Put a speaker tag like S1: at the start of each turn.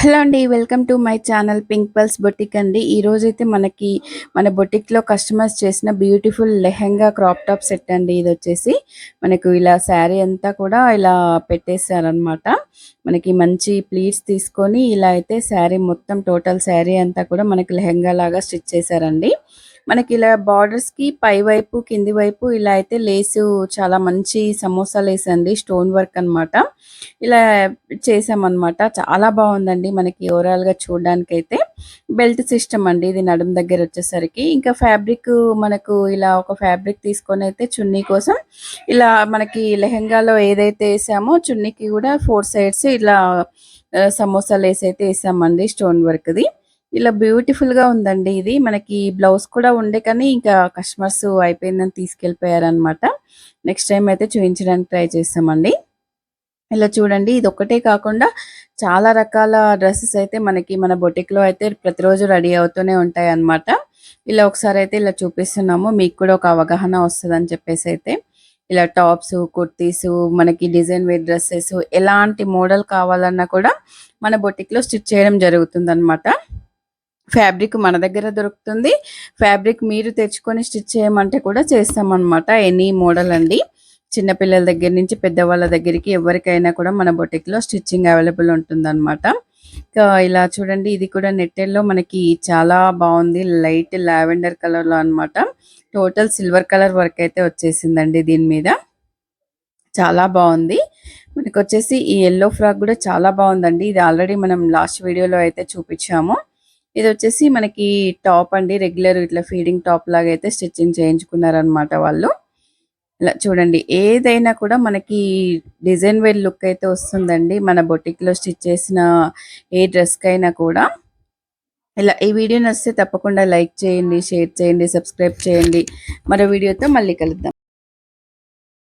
S1: Hello అండి welcome to my channel Pink Pulse boutique అండి. ఈ అయితే మనకి మన బొటిక్లో కస్టమర్స్ చేసిన beautiful lehenga crop top set అండి ఇది వచ్చేసి. మనకు ఇలా శారీ అంతా కూడా ఇలా పెట్టేశారనమాట మనకి మంచి ప్లీట్స్ తీసుకొని ఇలా అయితే శారీ మొత్తం టోటల్ శారీ అంతా కూడా మనకి లెహెంగా లాగా స్టిచ్ చేశారండి. మనకి ఇలా బార్డర్స్కి పై వైపు కింది వైపు ఇలా అయితే లేసు. చాలా మంచి సమోసా లేస్ అండి స్టోన్ వర్క్ అన్నమాట. ఇలా చేసామన్నమాట. చాలా బాగుందండి మనకి ఓవరాల్గా చూడడానికి అయితే బెల్ట్ సిస్టమ్ అండి ఇది నడుము దగ్గర వచ్చేసరికి. ఇంకా ఫ్యాబ్రిక్ మనకు ఇలా ఒక ఫ్యాబ్రిక్ తీసుకొని అయితే చున్నీ కోసం ఇలా మనకి లెహెంగాలో ఏదైతే వేసామో చున్నీకి కూడా ఫోర్ సైడ్స్ ఇలా సమోసా లేస్ అయితే వేసామండి స్టోన్ వర్క్ది. ఇలా బ్యూటిఫుల్గా ఉందండి ఇది. మనకి బ్లౌజ్ కూడా ఉండే కానీ ఇంకా కస్టమర్స్ అయిపోయిందని తీసుకెళ్ళిపోయారనమాట నెక్స్ట్ టైం అయితే చూపించడానికి ట్రై చేస్తామండి. ఇలా చూడండి ఇది ఒక్కటే కాకుండా చాలా రకాల డ్రెస్సెస్ అయితే మనకి మన బొటిక్లో అయితే ప్రతిరోజు రెడీ అవుతూనే ఉంటాయి అన్నమాట ఇలా ఒకసారి అయితే ఇలా చూపిస్తున్నాము మీకు కూడా ఒక అవగాహన వస్తుంది అని చెప్పేసి అయితే. ఇలా టాప్స్ కుర్తీస్ మనకి డిజైన్ వేర్ డ్రెస్సెస్ ఎలాంటి మోడల్ కావాలన్నా కూడా మన బొటిక్లో స్టిచ్ చేయడం జరుగుతుంది ఫ్యాబ్రిక్ మన దగ్గర దొరుకుతుంది. ఫ్యాబ్రిక్ మీరు తెచ్చుకొని స్టిచ్ చేయమంటే కూడా చేస్తామన్నమాట ఎనీ మోడల్ అండి. చిన్నపిల్లల దగ్గర నుంచి పెద్దవాళ్ళ దగ్గరికి ఎవరికైనా కూడా మన బొటిక్లో స్టిచ్చింగ్ అవైలబుల్ ఉంటుందన్నమాట. ఇలా చూడండి ఇది కూడా నెట్టెల్లో మనకి చాలా బాగుంది. లైట్ లావెండర్ కలర్లో అన్నమాట. టోటల్ సిల్వర్ కలర్ వర్క్ అయితే వచ్చేసిందండి దీని మీద. చాలా బాగుంది. మనకు వచ్చేసి ఈ ఎల్లో ఫ్రాక్ కూడా చాలా బాగుందండి. ఇది ఆల్రెడీ మనం లాస్ట్ వీడియోలో అయితే చూపించాము. ఇది వచ్చేసి మనకి టాప్ అండి. రెగ్యులర్ ఇట్లా ఫీడింగ్ టాప్ లాగా అయితే స్టిచ్చింగ్ చేయించుకున్నారనమాట వాళ్ళు. ఇలా చూడండి ఏదైనా కూడా మనకి డిజైన్ వేర్ లుక్ అయితే వస్తుందండి. మన బొటిక్లో స్టిచ్ చేసిన ఏ డ్రెస్కైనా కూడా. ఇలా ఈ వీడియో నచ్చితే తప్పకుండా లైక్ చేయండి షేర్ చేయండి సబ్స్క్రైబ్ చేయండి. మరో వీడియోతో మళ్ళీ కలుద్దాం.